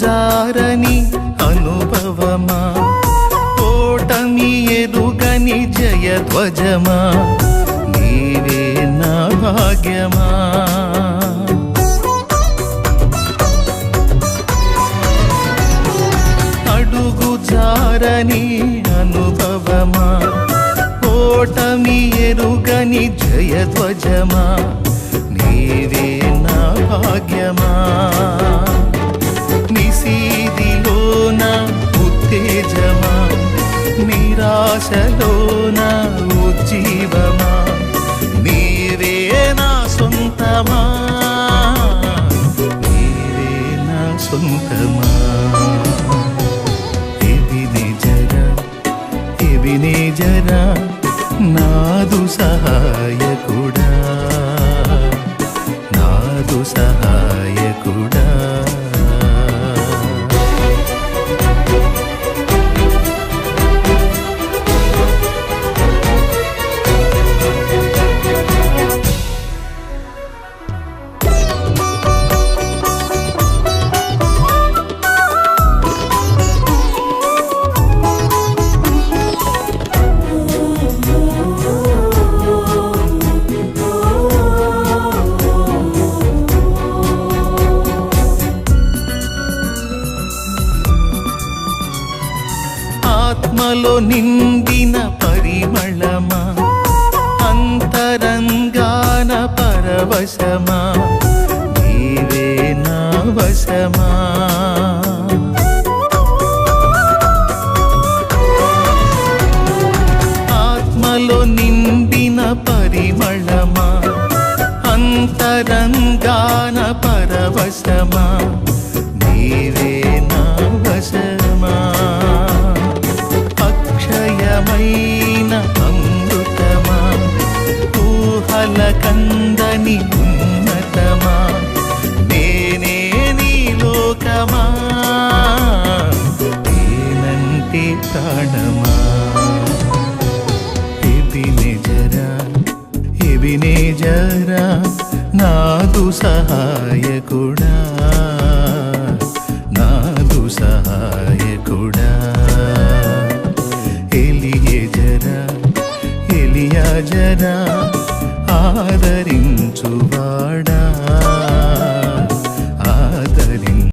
జారని అనుభవమా? ఓటమి ఎరుగని జయ ధ్వజమా? నీవే నా భాగ్యమా? అడుగు జారని అనుభవమా? ఓటమి ఎరుగని జయ ధ్వజమా? నీవే నా భాగ్యమా? నిరాశలోన ఉజ్జీవమా? నీవే నా సొంతమా? నీవే నా సొంతమా? ఎబినే జరా ఎబినే జరా నాదు సహాయకుడా నాదు సహాయకుడా. ఆత్మలో నిండిన పరిమళమా? అంతరంగాన పరవశమా? నీవే నా వశమా? ఆత్మలో నిండిన పరిమళమా? అంతరంగాన పరవశమా? నీవే కందని ఉన్నతమా? నేనే నీ లోకమా? నేనంటే ప్రాణమా? ఎబినే జరా ఎబినే జరా నాదు సహాయకుడా? నాదు సహాయకుడా? ఎలియే జరా ఎలియా జరా ఆదరించువాడా?